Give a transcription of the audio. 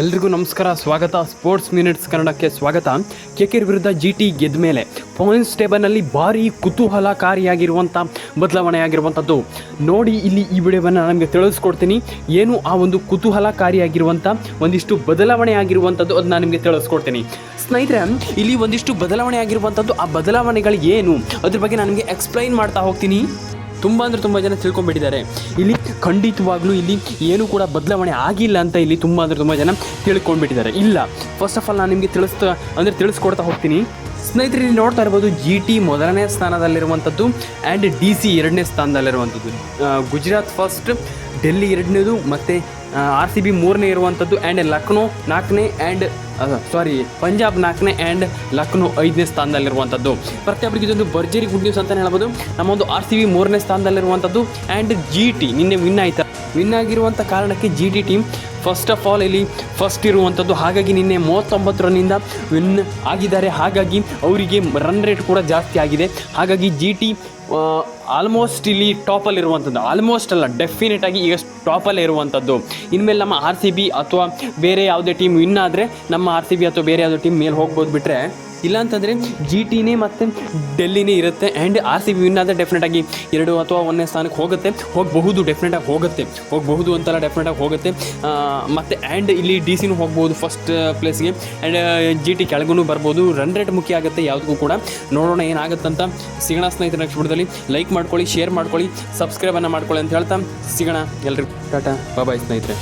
ಎಲ್ರಿಗೂ ನಮಸ್ಕಾರ, ಸ್ವಾಗತ. ಸ್ಪೋರ್ಟ್ಸ್ ಮಿನಿಟ್ಸ್ ಕನ್ನಡಕ್ಕೆ ಸ್ವಾಗತ. ಕೆಕೆರ್ ವಿರುದ್ಧ ಜಿ ಟಿ ಗೆದ್ದ ಮೇಲೆ ಪಾಯಿಂಟ್ಸ್ ಟೇಬಲ್ನಲ್ಲಿ ಭಾರಿ ಕುತೂಹಲಕಾರಿಯಾಗಿರುವಂಥ ಬದಲಾವಣೆ ಆಗಿರುವಂಥದ್ದು ನೋಡಿ, ಇಲ್ಲಿ ಈ ವಿಡಿಯೋವನ್ನು ನಮಗೆ ತಿಳಿಸ್ಕೊಡ್ತೀನಿ. ಏನು ಆ ಒಂದು ಕುತೂಹಲಕಾರಿಯಾಗಿರುವಂಥ ಒಂದಿಷ್ಟು ಬದಲಾವಣೆ ಆಗಿರುವಂಥದ್ದು ಅದನ್ನ ನಿಮಗೆ ತಿಳಿಸ್ಕೊಡ್ತೀನಿ. ಸ್ನೇಹಿತರೆ, ಇಲ್ಲಿ ಒಂದಿಷ್ಟು ಬದಲಾವಣೆ ಆಗಿರುವಂಥದ್ದು ಆ ಬದಲಾವಣೆಗಳು ಏನು? ಅದ್ರ ಬಗ್ಗೆ ನಾನು ನಿಮಗೆ ಎಕ್ಸ್ಪ್ಲೈನ್ ಮಾಡ್ತಾ ಹೋಗ್ತೀನಿ. ತುಂಬ ಅಂದರೆ ತುಂಬ ಜನ ತಿಳ್ಕೊಂಡ್ಬಿಟ್ಟಿದ್ದಾರೆ. ಇಲ್ಲಿ ಖಂಡಿತವಾಗ್ಲೂ ಇಲ್ಲಿ ಏನೂ ಕೂಡ ಬದಲಾವಣೆ ಆಗಿಲ್ಲ ಅಂತ ಇಲ್ಲಿ ತುಂಬ ಅಂದರೆ ತುಂಬ ಜನ ತಿಳ್ಕೊಂಡ್ಬಿಟ್ಟಿದ್ದಾರೆ. ಇಲ್ಲ ಫಸ್ಟ್ ಆಫ್ ಆಲ್ ನಾನು ನಿಮಗೆ ತಿಳಿಸ್ತಾ ಅಂದರೆ ತಿಳಿಸ್ಕೊಡ್ತಾ ಹೋಗ್ತೀನಿ. ಸ್ನೇಹಿತರೆ, ಇಲ್ಲಿ ನೋಡ್ತಾ ಇರ್ಬೋದು ಜಿ ಟಿ ಮೊದಲನೇ ಸ್ಥಾನದಲ್ಲಿರುವಂಥದ್ದು ಆ್ಯಂಡ್ ಡಿ ಸಿ ಎರಡನೇ ಸ್ಥಾನದಲ್ಲಿರುವಂಥದ್ದು. ಗುಜರಾತ್ ಫಸ್ಟ್ ಡೆಲ್ಲಿ ಎರಡನೇದು ಮತ್ತು ಆರ್ ಸಿ ಬಿ ಮೂರನೇ ಇರುವಂಥದ್ದು ಆ್ಯಂಡ್ ಲಕ್ನೋ ನಾಲ್ಕನೇ ಆ್ಯಂಡ್ ಸಾರಿ ಪಂಜಾಬ್ ನಾಲ್ಕನೇ ಆ್ಯಂಡ್ ಲಕ್ನೋ ಐದನೇ ಸ್ಥಾನದಲ್ಲಿರುವಂಥದ್ದು. ಪ್ರತಿಯೊಬ್ಬರಿಗೆ ಇದೊಂದು ಭರ್ಜರಿ ಗುಡ್ ನ್ಯೂಸ್ ಅಂತಲೇ ಹೇಳ್ಬೋದು. ನಮ್ಮ ಒಂದು ಆರ್ ಸಿ ಬಿ ಮೂರನೇ ಸ್ಥಾನದಲ್ಲಿರುವಂಥದ್ದು ಆ್ಯಂಡ್ ಜಿ ಟಿ ನಿನ್ನೆ ವಿನ್ ಆಯ್ತಾ. ವಿನ್ ಆಗಿರುವಂಥ ಕಾರಣಕ್ಕೆ G T team first of all ಇಲ್ಲಿ ಫಸ್ಟ್ ಇರುವಂಥದ್ದು. ಹಾಗಾಗಿ ನಿನ್ನೆ ಮೂವತ್ತೊಂಬತ್ತು ರನ್ನಿಂದ ವಿನ್ ಆಗಿದ್ದಾರೆ. ಹಾಗಾಗಿ ಅವರಿಗೆ ರನ್ ರೇಟ್ ಕೂಡ ಜಾಸ್ತಿ ಆಗಿದೆ. ಹಾಗಾಗಿ ಜಿ ಟಿ ಆಲ್ಮೋಸ್ಟ್ ಇಲ್ಲಿ ಟಾಪಲ್ಲಿ ಇರುವಂಥದ್ದು ಆಲ್ಮೋಸ್ಟ್ ಅಲ್ಲ ಡೆಫಿನೆಟ್ ಆಗಿ ಈಗ ಟಾಪಲ್ಲೇ ಇರುವಂಥದ್ದು. ಇನ್ಮೇಲೆ ನಮ್ಮ ಆರ್ ಸಿ ಬಿ ಅಥವಾ ಬೇರೆ ಯಾವುದೇ ಟೀಮ್ ವಿನ್ ಆದರೆ ನಮ್ಮ ಆರ್ ಸಿ ಬಿ ಅಥವಾ ಬೇರೆ ಯಾವುದೇ ಟೀಮ್ ಮೇಲೆ ಹೋಗ್ಬೋದು ಬಿಟ್ಟರೆ ಇಲ್ಲಾಂತಂದರೆ ಜಿ ಟಿನೇ ಮತ್ತು ಡೆಲ್ಲಿನೇ ಇರುತ್ತೆ. And R C B win ಆದರೆ ಡೆಫಿನೆಟಾಗಿ ಎರಡು ಅಥವಾ ಒಂದನೇ ಸ್ಥಾನಕ್ಕೆ ಹೋಗುತ್ತೆ. ಹೋಗಬಹುದು ಡೆಫಿನೆಟಾಗಿ ಹೋಗುತ್ತೆ. ಹೋಗಬಹುದು ಅಂತೆಲ್ಲ ಡೆಫಿನೆಟಾಗಿ ಹೋಗುತ್ತೆ. ಮತ್ತು ಆ್ಯಂಡ್ ಇಲ್ಲಿ ಡಿ ಸಿನೂ ಹೋಗ್ಬೋದು ಫಸ್ಟ್ ಪ್ಲೇಸ್ಗೆ ಆ್ಯಂಡ್ ಜಿ ಟಿ ಕೆಳಗೂ ಬರ್ಬೋದು. ರನ್ ರೇಟ್ ಮುಖ್ಯ ಆಗುತ್ತೆ ಯಾವುದಕ್ಕೂ ಕೂಡ. ನೋಡೋಣ ಏನಾಗುತ್ತಂತ ಸಿಗೋಣ ಸ್ನೇಹಿತರ ನೆಕ್ಸ್ಟ್ ವಿಡಿಯೋದಲ್ಲಿ. ಲೈಕ್ ಮಾಡ್ಕೊಳ್ಳಿ ಶೇರ್ ಮಾಡ್ಕೊಳ್ಳಿ ಸಬ್ಸ್ಕ್ರೈಬನ್ನು ಮಾಡ್ಕೊಳ್ಳಿ ಅಂತ ಹೇಳ್ತಾ ಸಿಗೋಣ ಎಲ್ಲರಿಗೂ ಟಾಟಾ ಬಾಯ್ ಸ್ನೇಹಿತರೆ.